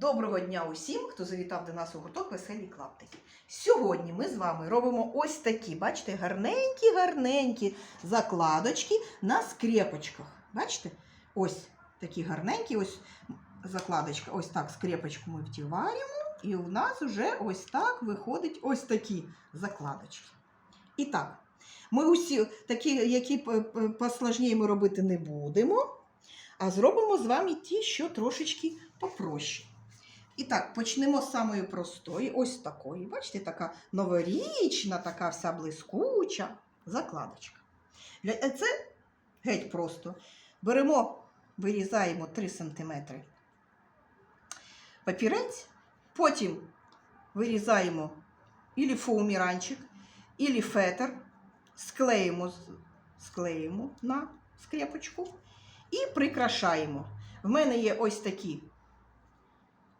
Доброго дня усім, хто завітав до нас у гурток Веселі клаптики. Сьогодні ми з вами робимо ось такі, бачите, гарненькі-гарненькі закладочки на скрепочках. Бачите? Ось такі гарненькі, ось закладочка, ось так скрепочку ми вдіваємо, і у нас вже ось так виходить ось такі закладочки. І так, ми усі такі, які посложніше ми робити не будемо, а зробимо з вами ті, що трошечки попроще. І так, почнемо з самої простої, ось такої. Бачите, така новорічна, така вся блискуча закладочка. Е, Це геть просто. Беремо, вирізаємо 3 см папірець, потім вирізаємо ілі фоуміранчик, ілі фетр, склеїмо, склеїмо на скрепочку і прикрашаємо. В мене є ось такі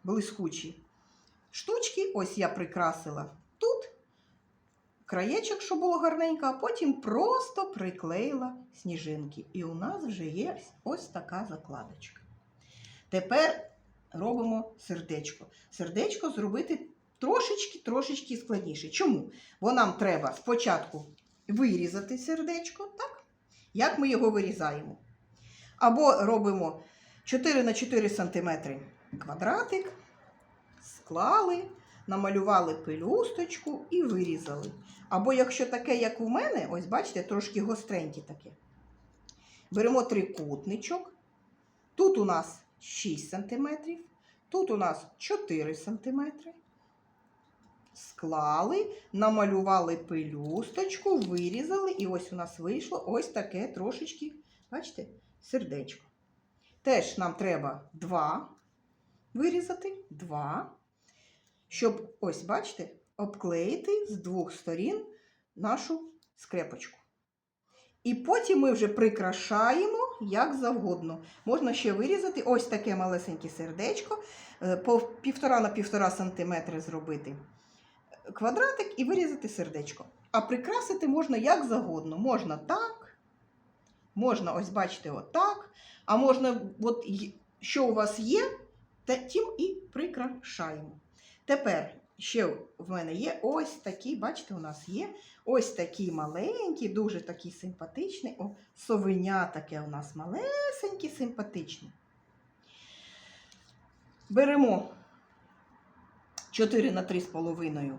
блискучі штучки. Ось я прикрасила тут краєчок, щоб було гарненько, а потім просто приклеїла сніжинки. І у нас вже є ось така закладочка. Тепер робимо сердечко. Сердечко зробити трошечки-трошечки складніше. Чому? Бо нам треба спочатку вирізати сердечко, так? Як ми його вирізаємо? Або робимо 4 на 4 см квадратик, склали, намалювали пелюсточку і вирізали. Або якщо таке, як у мене, ось бачите, трошки гостреньке таке. Беремо трикутничок. Тут у нас 6 см, тут у нас 4 см. Склали, намалювали пелюсточку, вирізали, і ось у нас вийшло ось таке трошечки, бачите, сердечко. Теж нам треба два вирізати, два, щоб, ось, бачите, обклеїти з двох сторін нашу скрепочку. І потім ми вже прикрашаємо як завгодно. Можна ще вирізати ось таке малесеньке сердечко, е, по півтора на півтора сантиметри зробити квадратик і вирізати сердечко. А прикрасити можна як завгодно. Можна так, можна, ось бачите, отак. А можна, от, що у вас є, те- тим і прикрашаємо. Тепер ще в мене є ось такі, бачите, у нас є ось такі маленькі, дуже такі симпатичні. О, совеня таке у нас малесенькі, симпатичні. Беремо 4 на 3,5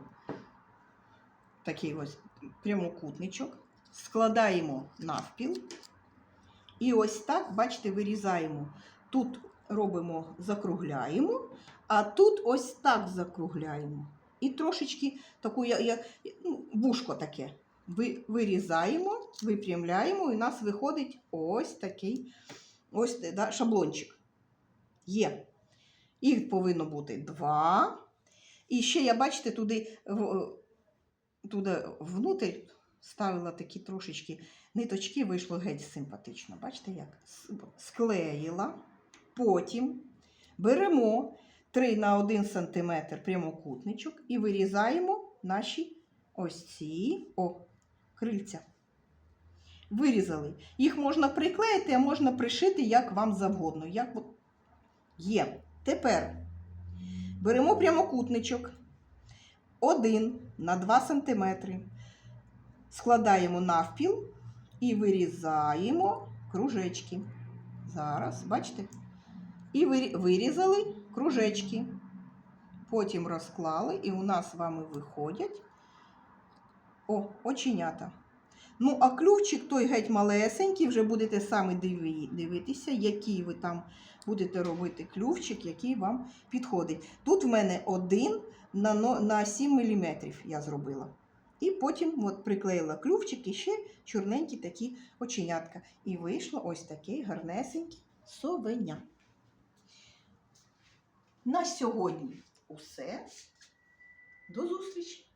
такий ось прямокутничок, складаємо навпіл. І ось так, бачите, вирізаємо. Тут робимо, закругляємо, а тут ось так закругляємо. І трошечки таку, я, я, ну, вушко таке. Ви, вирізаємо, випрямляємо, і у нас виходить ось такий ось, да, шаблончик. Є. Їх повинно бути два. І ще я, бачите, туди, туди внутрь ставила такі трошечки ниточки, вийшло геть симпатично. Бачите як? Склеїла. Потім беремо 3 на 1 см прямокутничок і вирізаємо наші ось ці о, крильця. Вирізали. Їх можна приклеїти, а можна пришити, як вам завгодно. Як є. Тепер беремо прямокутничок 1 на 2 см, складаємо навпіл і вирізаємо кружечки. Зараз, бачите? І вирізали кружечки. Потім розклали, і у нас з вами виходять о, оченята. Ну, а клювчик той геть малесенький, вже будете самі дивитися, який ви там будете робити клювчик, який вам підходить. Тут в мене один на, на 7 мм я зробила. І потім от приклеїла клювчик і ще чорненькі такі оченятка. І вийшло ось таке гарнесеньке совеня. На сьогодні усе. До зустрічі!